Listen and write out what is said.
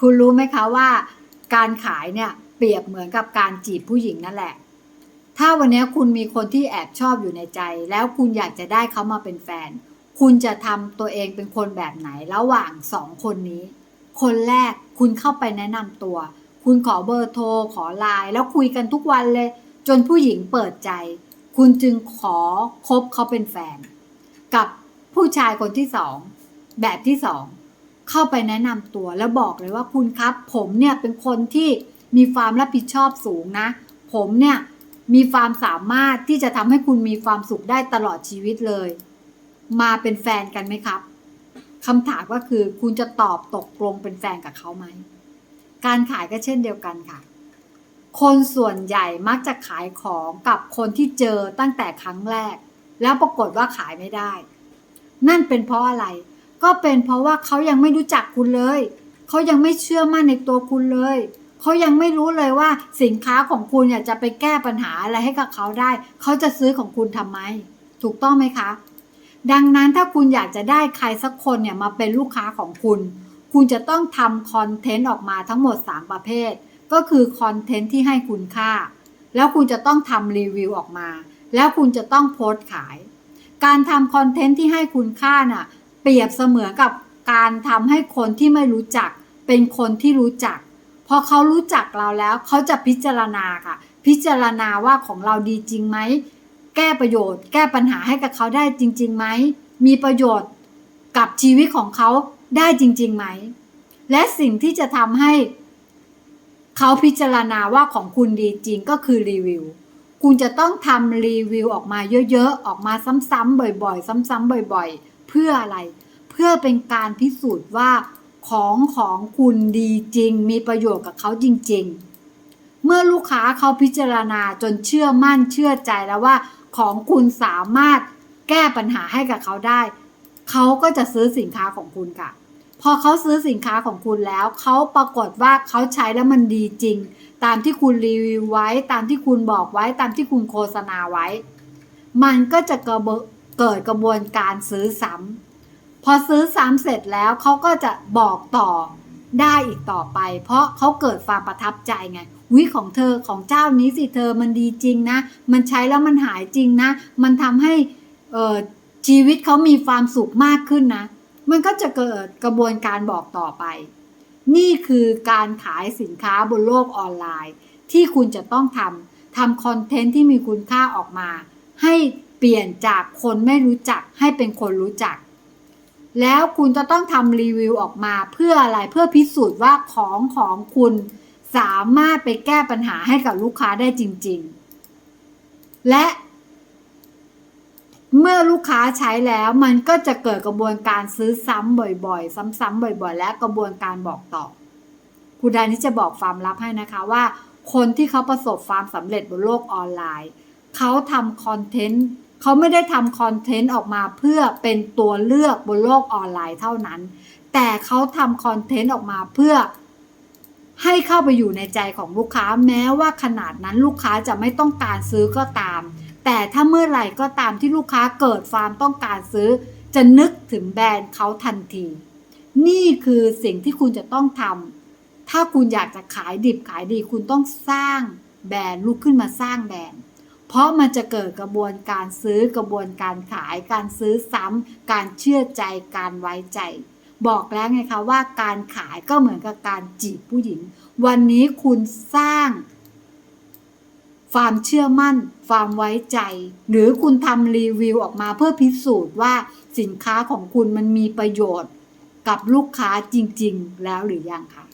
คุณรู้ไหมคะว่า การขายเนี่ยเปรียบเหมือนกับการจีบผู้หญิงนั่นแหละ ถ้าวันนี้คุณมีคนที่แอบชอบอยู่ในใจ แล้วคุณอยากจะได้เขามาเป็นแฟน คุณจะทำตัวเองเป็นคนแบบไหนระหว่างสองคนนี้ คนแรกคุณเข้าไปแนะนำตัว คุณขอเบอร์โทรขอไลน์แล้วคุยกันทุกวันเลย จนผู้หญิงเปิดใจ คุณจึงขอคบเขาเป็นแฟน กับผู้ชายคนที่สองแบบที่สอง เข้าไปแนะนำตัวแล้วบอกเลยว่าคุณครับ ผมเนี่ยเป็นคนที่มีความรับผิดชอบสูงนะ ผมเนี่ยมีความสามารถที่จะทำให้คุณมีความสุขได้ตลอดชีวิตเลย มาเป็นแฟนกันไหมครับคำถามก็คือคุณจะตอบตกลงเป็นแฟนกับเขาไหม การขายก็เช่นเดียวกันค่ะ คนส่วนใหญ่มักจะขายของกับคนที่เจอตั้งแต่ครั้งแรก แล้วปรากฏว่าขายไม่ได้ นั่นเป็นเพราะอะไร ก็เป็นเพราะว่าเขายังไม่รู้จักคุณเลย เขายังไม่เชื่อมั่นในตัวคุณเลย เขายังไม่รู้เลยว่าสินค้าของคุณเนี่ยจะไปแก้ปัญหาอะไรให้กับเขาได้ เขาจะซื้อของคุณทำไม ถูกต้องไหมคะ ดังนั้นถ้าคุณอยากจะได้ใครสักคนเนี่ยมาเป็นลูกค้าของคุณ คุณจะต้องทำคอนเทนต์ออกมาทั้งหมด 3 ประเภท ก็คือคอนเทนต์ที่ให้คุณค่า แล้วคุณจะต้องทำรีวิวออกมา แล้วคุณจะต้องโพสต์ขาย การทำคอนเทนต์ที่ให้คุณค่าน่ะ เปรียบเสมือนกับการทำให้คนที่ไม่รู้จัก เป็นคนที่รู้จัก พอเขารู้จักเราแล้วเขาจะพิจารณาค่ะ พิจารณาว่าของเราดีจริงไหม แก้ประโยชน์ แก้ปัญหาให้กับเขาได้จริงๆไหม มีประโยชน์กับชีวิตของเขาได้จริงๆไหม และสิ่งที่จะทำให้เขาพิจารณาว่าของคุณดีจริงก็คือรีวิว คุณจะต้องทำรีวิวออกมาเยอะๆ ออกมาซ้ำๆบ่อยๆ ซ้ำๆบ่อยๆ เพื่ออะไร เพื่อเป็นการพิสูจน์ว่าของของคุณดีจริง มีประโยชน์กับเขาจริง ๆ เมื่อลูกค้าเขาพิจารณาจนเชื่อมั่นเชื่อใจแล้วว่า ของคุณสามารถแก้ปัญหาให้กับเขาได้ เขาก็จะซื้อสินค้าของคุณค่ะ พอเขาซื้อสินค้าของคุณแล้ว เขาปรากฏว่าเขาใช้แล้วมันดีจริง ตามที่คุณรีวิวไว้ ตามที่คุณบอกไว้ ตามที่คุณโฆษณาไว้ มันก็จะกระเบ เกิดกระบวนการซื้อซ้ำพอซื้อซ้ำเสร็จแล้วเขาก็จะบอกต่อได้อีกต่อไป เพราะเขาเกิดความประทับใจไงวิของเธอของเจ้านี้สิเธอมันดีจริงนะ มันใช้แล้วมันหายจริงนะ มันทำให้เชีวิตเขามีความสุขมากขึ้นนะ มันก็จะเกิดกระบวนการบอกต่อไป นี่คือการขายสินค้าบนโลกออนไลน์ ที่คุณจะต้องทำทำคอนเทนต์ที่มีคุณค่าออกมา ให้ ลี่ยนจากคนไม่รู้จักให้เป็นคนรู้จัก แล้วคุณจะต้องทำรีวิวออกมาเพื่ออะไรเพื่อพิสูจน์ว่าของของคุณสามารถไปแก้ปัญหาให้กับลูกค้าได้จริง ๆ และ เมื่อลูกค้าใช้แล้วมันก็จะเกิดกระบวนการซื้อซ้ำบ่อยๆ ซ้ำๆบ่อยๆ และกระบวนการบอกต่อคุณดานี่จะบอกความลับให้นะคะว่า คนที่เขาประสบความสำเร็จบนโลกออนไลน์ เขาทำคอนเทนต์ เขาไม่ได้ทำคอนเทนต์ออกมาเพื่อเป็นตัวเลือกบนโลกออนไลน์เท่านั้น แต่เขาทำคอนเทนต์ออกมาเพื่อ ให้เข้าไปอยู่ในใจของลูกค้าแม้ว่าขนาดนั้นลูกค้าจะไม่ต้องการซื้อก็ตาม แต่ถ้าเมื่อไหร่ก็ตามที่ลูกค้าเกิดความต้องการซื้อ จะนึกถึงแบรนด์เขาทันที นี่คือสิ่งที่คุณจะต้องทำถ้าคุณอยากจะขายดิบขายดีคุณต้องสร้างแบรนด์ลุกขึ้นมาสร้างแบรนด์ เพราะมันจะเกิดกระบวนการซื้อกระบวนการขาย การซื้อซ้ำการเชื่อใจการไว้ใจ บอกแล้วไงคะว่าการขายก็เหมือนกับการจีบผู้หญิง วันนี้คุณสร้าง ความเชื่อมั่น ความไว้ใจ หรือคุณทำรีวิวออกมาเพื่อพิสูจน์ว่าสินค้าของคุณมันมีประโยชน์ กับลูกค้าจริง ๆ แล้วหรือยังคะ